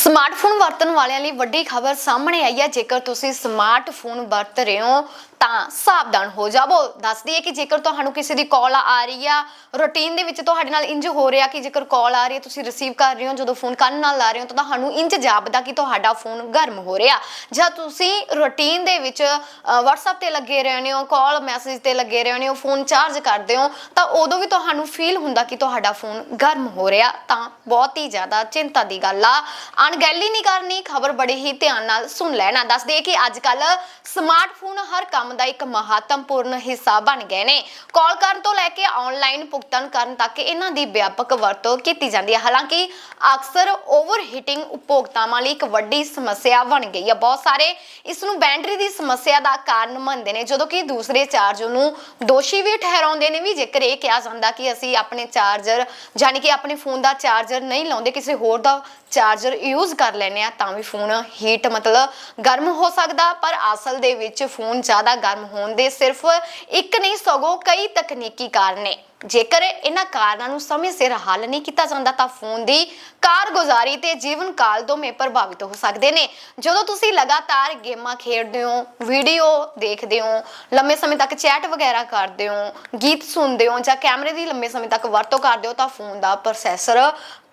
Smartphone ਵਰਤਣ ਵਾਲਿਆਂ ਲਈ ਵੱਡੀ ਖਬਰ ਸਾਹਮਣੇ ਆਈ ਹੈ। ਜੇਕਰ ਤੁਸੀਂ ਸਮਾਰਟਫੋਨ ਵਰਤ ਰਹੇ ਹੋ ਤਾਂ ਸਾਵਧਾਨ ਹੋ ਜਾਵੋ। ਦੱਸਦੀ ਹੈ ਕਿ ਜੇਕਰ ਤੁਹਾਨੂੰ ਕਿਸੇ ਦੀ ਕਾਲ ਆ ਰਹੀ ਆ ਰੁਟੀਨ ਦੇ ਵਿੱਚ ਤੁਹਾਡੇ ਨਾਲ ਇੰਜ ਹੋ ਰਿਹਾ ਕਿ ਜੇਕਰ ਕਾਲ ਆ ਰਹੀ ਹੈ ਤੁਸੀਂ ਰਿਸੀਵ ਕਰ ਰਹੇ ਹੋ ਜਦੋਂ ਫੋਨ ਕੰਨ ਨਾਲ ਲਾ ਰਹੇ ਹੋ ਤਾਂ ਤੁਹਾਨੂੰ ਇੰਜ ਜਾਪਦਾ ਕਿ ਤੁਹਾਡਾ ਫੋਨ ਗਰਮ ਹੋ ਰਿਹਾ। ਜਾਂ ਤੁਸੀਂ ਰੁਟੀਨ ਦੇ ਵਿੱਚ ਅ, WhatsApp ਤੇ ਲੱਗੇ ਰਹਿੰਦੇ ਹੋ ਕਾਲ ਮੈਸੇਜ ਤੇ ਲੱਗੇ ਰਹਿੰਦੇ ਹੋ ਫੋਨ ਚਾਰਜ ਕਰਦੇ ਹੋ ਤਾਂ ਉਦੋਂ ਵੀ ਤੁਹਾਨੂੰ ਫੀਲ ਹੁੰਦਾ ਕਿ ਤੁਹਾਡਾ ਫੋਨ ਗਰਮ ਹੋ ਰਿਹਾ। ਤਾਂ ਬਹੁਤ ਹੀ ਜ਼ਿਆਦਾ ਚਿੰਤਾ ਦੀ ਗੱਲ ਆ। ਅਣਗਹਿਲੀ ਨਹੀਂ ਕਰਨੀ, ਖਬਰ ਬੜੇ ਹੀ ਧਿਆਨ ਨਾਲ ਸੁਣ ਲੈਣਾ। ਦੱਸ ਦਈਏ ਕਿ ਅੱਜ ਕੱਲ ਸਮਾਰਟਫੋਨ ਹਰ ਕੰਮ ਦਾ ਇੱਕ ਮਹੱਤਵਪੂਰਨ ਹਿੱਸਾ ਬਣ ਗਏ ਨੇ। ਕਾਲ ਕਰਨ ਤੋਂ ਲੈ ਕੇ ਆਨਲਾਈਨ ਭੁਗਤਾਨ ਕਰਨ ਤੱਕ ਇਹਨਾਂ ਦੀ ਵਿਆਪਕ ਵਰਤੋਂ ਕੀਤੀ ਜਾਂਦੀ ਹੈ। ਹਾਲਾਂਕਿ ਅਕਸਰ ਓਵਰਹੀਟਿੰਗ ਉਪਭੋਗਤਾਵਾਂ ਲਈ ਇੱਕ ਵੱਡੀ ਸਮੱਸਿਆ ਬਣ ਗਈ ਹੈ। ਬਹੁਤ ਸਾਰੇ ਇਸ ਨੂੰ ਬੈਟਰੀ ਦੀ ਸਮੱਸਿਆ ਦਾ ਕਾਰਨ ਮੰਨਦੇ ਨੇ, ਜਦੋਂ ਕਿ ਦੂਸਰੇ ਚਾਰਜਰ ਨੂੰ ਦੋਸ਼ੀ ਵੀ ਠਹਿਰਾਉਂਦੇ ਨੇ ਵੀ। ਜੇਕਰ ਇਹ ਕਿਹਾ ਜਾਂਦਾ ਕਿ ਅਸੀਂ ਆਪਣੇ ਚਾਰਜਰ ਯਾਨੀ ਕਿ ਆਪਣੇ ਫੋਨ ਦਾ ਚਾਰਜਰ ਨਹੀਂ ਲਾਉਂਦੇ, ਕਿਸੇ ਹੋਰ ਦਾ ਚਾਰਜਰ ਯੂਜ਼ ਯੂਜ਼ ਕਰ ਲੈਨੇ ਆ, ਤਾਂ ਵੀ ਫੋਨ ਹੀਟ ਮਤਲਬ ਗਰਮ ਹੋ ਸਕਦਾ, ਪਰ ਅਸਲ ਦੇ ਵਿੱਚ ਫੋਨ ਜ਼ਿਆਦਾ ਗਰਮ ਹੋਣ ਦੇ ਸਿਰਫ ਇੱਕ ਨਹੀਂ, ਸਗੋਂ ਕਈ ਤਕਨੀਕੀ ਕਾਰਨ ਨੇ। ਜੇਕਰ ਇਹਨਾਂ ਕਾਰਨਾਂ ਨੂੰ ਸਮੇਂ ਸਿਰ ਹੱਲ ਨਹੀਂ ਕੀਤਾ ਜਾਂਦਾ ਤਾਂ ਫੋਨ ਦੀ ਕਾਰਗੁਜ਼ਾਰੀ ਤੇ ਜੀਵਨ ਕਾਲ ਦੋਵੇਂ ਪ੍ਰਭਾਵਿਤ ਹੋ ਸਕਦੇ ਨੇ। ਜਦੋਂ ਤੁਸੀਂ ਲਗਾਤਾਰ ਗੇਮਾਂ ਖੇਡਦੇ ਹੋ, ਵੀਡੀਓ ਦੇਖਦੇ ਹੋ, ਲੰਮੇ ਸਮੇਂ ਤੱਕ ਚੈਟ ਵਗੈਰਾ ਕਰਦੇ ਹੋ, ਗੀਤ ਸੁਣਦੇ ਹੋ ਜਾਂ ਕੈਮਰੇ ਦੀ ਲੰਮੇ ਸਮੇਂ ਤੱਕ ਵਰਤੋਂ ਕਰਦੇ ਹੋ ਤਾਂ ਫੋਨ ਦਾ ਪ੍ਰੋਸੈਸਰ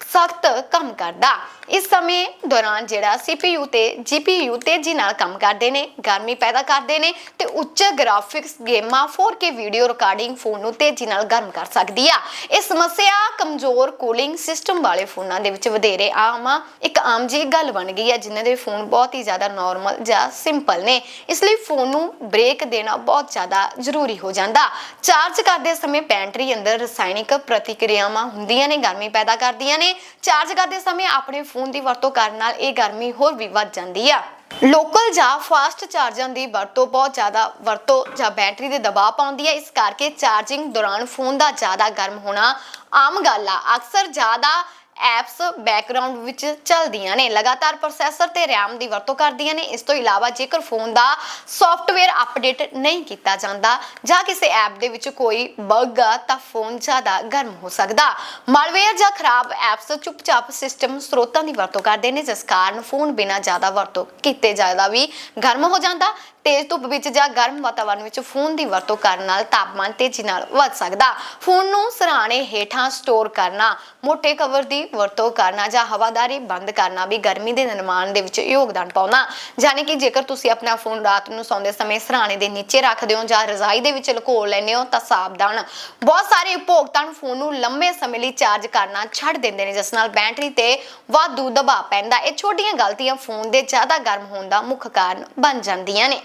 ਸਖਤ ਕੰਮ ਕਰਦਾ। ਇਸ ਸਮੇਂ ਦੌਰਾਨ ਜਿਹੜਾ CPU ਤੇ GPU ਤੇਜ਼ੀ ਨਾਲ ਕੰਮ ਕਰਦੇ ਨੇ, ਗਰਮੀ ਪੈਦਾ ਕਰਦੇ ਨੇ ਤੇ ਉੱਚ ਗ੍ਰਾਫਿਕਸ ਗੇਮਾਂ 4K ਵੀਡੀਓ ਰਿਕਾਰਡਿੰਗ ਫੋਨ ਨੂੰ ਤੇਜ਼ੀ ਨਾਲ ਗਰਮ ਕਰ ਸਕਦੀ ਆ। ਇਹ ਸਮੱਸਿਆ ਕਮਜ਼ੋਰ ਕੂਲਿੰਗ ਸਿਸਟਮ ਵਾਲੇ ਫੋਨਾਂ ਦੇ ਵਿੱਚ ਵਧੇਰੇ ਆਮ ਆ। ਇੱਕ ਆਮ ਜੀ ਗੱਲ ਬਣ ਗਈ ਹੈ ਜਿਨ੍ਹਾਂ ਦੇ ਫੋਨ ਬਹੁਤ ਹੀ ਜ਼ਿਆਦਾ ਨਾਰਮਲ ਜਾਂ ਸਿੰਪਲ ਨੇ। ਇਸ ਲਈ ਫੋਨ ਨੂੰ ਬ੍ਰੇਕ ਦੇਣਾ ਬਹੁਤ ਜ਼ਿਆਦਾ ਜ਼ਰੂਰੀ ਹੋ ਜਾਂਦਾ। ਚਾਰਜ ਕਰਦੇ ਸਮੇਂ ਬੈਟਰੀ ਅੰਦਰ ਰਸਾਇਣਿਕ ਪ੍ਰਤੀਕਿਰਿਆਵਾਂ ਹੁੰਦੀਆਂ ਨੇ, ਗਰਮੀ ਪੈਦਾ ਕਰਦੀਆਂ ਨੇ। ਚਾਰਜ ਕਰਦੇ ਸਮੇਂ ਆਪਣੇ ਫੋਨ ਦੀ ਵਰਤੋਂ ਕਰਨ ਨਾਲ ਇਹ ਗਰਮੀ ਹੋਰ ਵੀ ਵੱਧ ਜਾਂਦੀ ਆ। ਲੋਕਲ ਜਾਂ ਫਾਸਟ ਚਾਰਜਰਾਂ ਦੀ ਵਰਤੋਂ ਬਹੁਤ ਜ਼ਿਆਦਾ ਵਰਤੋਂ ਜਾਂ ਬੈਟਰੀ ਦੇ ਦਬਾਅ ਪਾਉਂਦੀ ਹੈ। ਇਸ ਕਰਕੇ ਚਾਰਜਿੰਗ ਦੌਰਾਨ ਫੋਨ ਦਾ ਜ਼ਿਆਦਾ ਗਰਮ ਹੋਣਾ ਆਮ ਗੱਲ ਆ। ਅਕਸਰ ਜ਼ਿਆਦਾ ਐਪਸ ਬੈਕਗ੍ਰਾਉਂਡ ਵਿੱਚ ਚੱਲਦੀਆਂ ਨੇ। ਲਗਾਤਾਰ ਪ੍ਰੋਸੈਸਰ ਤੇ RAM ਦੀ ਵਰਤੋਂ ਕਰਦੀਆਂ ਨੇ। ਇਸ ਤੋਂ ਇਲਾਵਾ ਜੇਕਰ ਫੋਨ ਦਾ ਸੌਫਟਵੇਅਰ ਅਪਡੇਟ ਨਹੀਂ ਕੀਤਾ ਜਾਂਦਾ ਜਾਂ ਕਿਸੇ ਐਪ ਦੇ ਵਿੱਚ ਕੋਈ ਬਗ ਆ, ਤਾਂ ਫੋਨ ਜ਼ਿਆਦਾ ਗਰਮ ਹੋ ਸਕਦਾ। ਮਾਲਵੇਅਰ ਜਾਂ ਖਰਾਬ ਐਪਸ ਚੁੱਪਚਾਪ ਸਿਸਟਮ ਸਰੋਤਾਂ ਦੀ ਵਰਤੋਂ ਕਰਦੇ ਨੇ, ਜਿਸ ਕਾਰਨ ਫੋਨ ਬਿਨਾਂ ਜ਼ਿਆਦਾ ਵਰਤੋਂ ਕੀਤੇ ਜ਼ਿਆਦਾ ਵੀ ਗਰਮ ਹੋ ਜਾਂਦਾ। ਤੇਜ਼ ਧੁੱਪ ਵਿੱਚ ਜਾਂ ਗਰਮ ਵਾਤਾਵਰਣ ਵਿੱਚ ਫੋਨ ਦੀ ਵਰਤੋਂ ਕਰਨ ਨਾਲ ਤਾਪਮਾਨ ਤੇਜ਼ੀ ਨਾਲ ਵੱਧ ਸਕਦਾ। ਫੋਨ ਨੂੰ ਸਰਾਣੇ ਹੇਠਾਂ ਸਟੋਰ ਕਰਨਾ ਮੋٹے ਕਵਰ ਦੀ ਵਰਤੋਂ ਕਰਨਾ ਜਾਂ ਹਵਾਦਾਰੀ ਬੰਦ ਕਰਨਾ ਵੀ ਗਰਮੀ ਦੇ ਨਿਰਮਾਣ ਦੇ ਵਿੱਚ ਯੋਗਦਾਨ ਪਾਉਂਦਾ ਯਾਨੀ ਕਿ ਜੇਕਰ ਤੁਸੀਂ ਆਪਣਾ ਫੋਨ ਰਾਤ ਨੂੰ ਸੌਂਦੇ ਸਮੇਂ ਸਰਾਣੇ ਦੇ ਨੀਚੇ ਰੱਖਦੇ ਹੋ ਜਾਂ ਰਜ਼ਾਈ ਦੇ ਵਿੱਚ ਲੁਕੋ ਲੈਂਦੇ ਹੋ ਤਾਂ ਸਾਵਧਾਨ। ਬਹੁਤ ਸਾਰੇ ਉਪਭੋਗਤਾ ਨੂੰ ਫੋਨ ਨੂੰ ਲੰਮੇ ਸਮੇਂ ਲਈ ਚਾਰਜ ਕਰਨਾ ਛੱਡ ਦਿੰਦੇ ਨੇ, ਜਿਸ ਨਾਲ ਬੈਟਰੀ ਤੇ ਵਾਧੂ ਦਬਾਅ ਪੈਂਦਾ। ਇਹ ਛੋਟੀਆਂ ਗਲਤੀਆਂ ਫੋਨ ਦੇ ਜ਼ਿਆਦਾ ਗਰਮ ਹੋਣ ਦਾ ਮੁੱਖ ਕਾਰਨ ਬਣ ਜਾਂਦੀਆਂ ਨੇ।